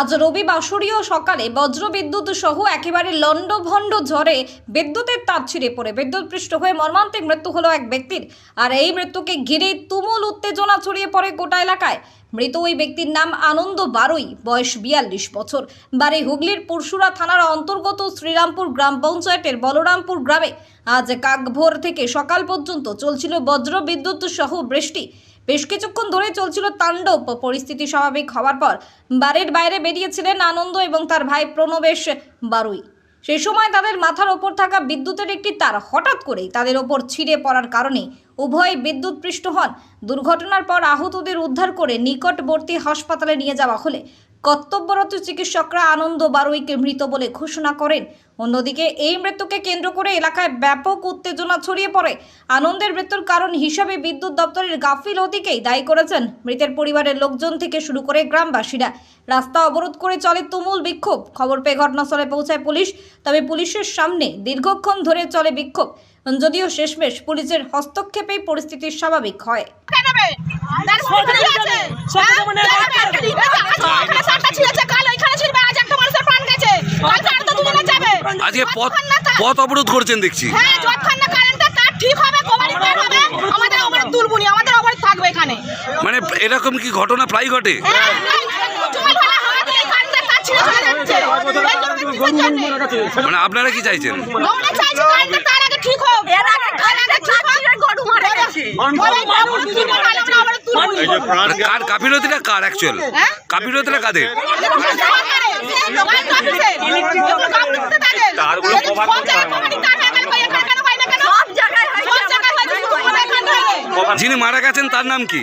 আজ রবি বাসরীয় সকালে বজ্র বিদ্যুৎ সহ একেবারে লণ্ডভণ্ড ঝড়ে বিদ্যুতের তার ছিঁড়ে পড়ে। বিদ্যুৎপৃষ্ট হয়ে মর্মান্তিক মৃত্যু হলো এক ব্যক্তির। আর এই মৃত্যুকে ঘিরে তুমুল উত্তেজনা ছড়িয়ে পড়ে গোটা এলাকায়। মৃত ওই ব্যক্তির নাম আনন্দ বারুই, বয়স বিয়াল্লিশ বছর। বাড়ি হুগলির পুরশুরা থানার অন্তর্গত শ্রীরামপুর গ্রাম পঞ্চায়েতের বলরামপুর গ্রামে আজ কাকভোর থেকে সকাল পর্যন্ত চলছিল বজ্র বিদ্যুৎ সহ বৃষ্টি। বেশ কিছুক্ষণ ধরে চলছিল তাণ্ডব। পরিস্থিতি স্বাভাবিক হওয়ার পর বাড়ির বাইরে বেরিয়েছিলেন আনন্দ এবং তার ভাই প্রণবেশ বারুই। সেই সময় তাদের মাথার ওপর থাকা বিদ্যুতের একটি তার হঠাৎ করেই তাদের ওপর ছিঁড়ে পড়ার কারণে উভয় বিদ্যুৎপৃষ্ট হন। দুর্ঘটনার পর আহতদের উদ্ধার করে নিকটবর্তী হাসপাতালে নিয়ে যাওয়া হলে কর্তব্যরত চিকিৎসকরা আনন্দ বারুইকে মৃত বলে ঘোষণা করেন। অন্যদিকে এই মৃত্যুকে কেন্দ্র করে এলাকায় ব্যাপক উত্তেজনা ছড়িয়ে পড়ে। আনন্দের মৃত্যুর কারণ হিসাবে বিদ্যুৎ দপ্তরের গাফিল গাফিলতিকেই দায়ী করেছেন মৃতের পরিবারের লোকজন থেকে শুরু করে গ্রামবাসীরা। রাস্তা অবরোধ করে চলে তুমুল বিক্ষোভ। খবর পেয়ে ঘটনাস্থলে পৌঁছায় পুলিশ তবে পুলিশের সামনে দীর্ঘক্ষণ ধরে চলে বিক্ষোভ। যদিও শেষমেশ পুলিশের হস্তক্ষেপেই পরিস্থিতি স্বাভাবিক হয়। হ্যাঁ? আজকে পথ পথ অবরোধ করছেন দেখছি। হ্যাঁ যতক্ষণ না কারেন্টটা তার ঠিক হবে কবাড়ি পার হবে। আমাদের অবরোধ তুলবুনি আমাদের অবরোধ থাকবে এখানে। মানে এরকম কি ঘটনা প্রায় ঘটে? হ্যাঁ। মানে আপনারা কি চাইছেন? আমরা চাইছি কারেন্টের তার আগে ঠিক হোক। এর আগে কারেন্টের ঠিক হোক। গরু মারা গেছে বলে অবরোধ তুলবো নাহলে আমরা অবরোধ তুলবো মানে কার কাপিলতিটা কার অ্যাকচুয়াল হ্যাঁ? কাপিলতিটা কাদের যিনি মারা গেছেন তার নাম কি?